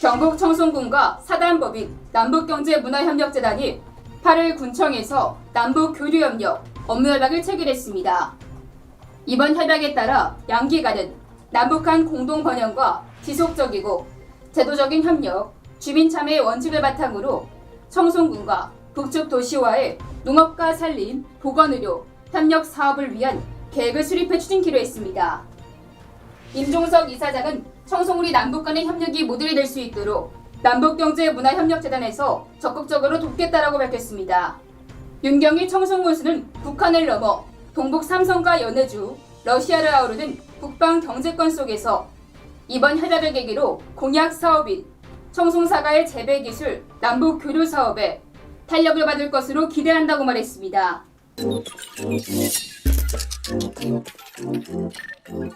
경북 청송군과 사단법인 남북경제문화협력재단이 8일 군청에서 남북교류협력 업무협약을 체결했습니다. 이번 협약에 따라 양기간은 남북한 공동번영과 지속적이고 제도적인 협력, 주민참여의 원칙을 바탕으로 청송군과 북측 도시와의 농업과 산림, 보건의료, 협력 사업을 위한 계획을 수립해 추진키로 했습니다. 임종석 이사장은 청송우리 남북 간의 협력이 모델이 될 수 있도록 남북경제문화협력재단에서 적극적으로 돕겠다라고 밝혔습니다. 윤경희 청송군수는 북한을 넘어 동북 삼성과 연해주, 러시아를 아우르는 북방 경제권 속에서 이번 협약을 계기로 공약 사업인 청송사가의 재배 기술 남북 교류 사업에 탄력을 받을 것으로 기대한다고 말했습니다. Thank you.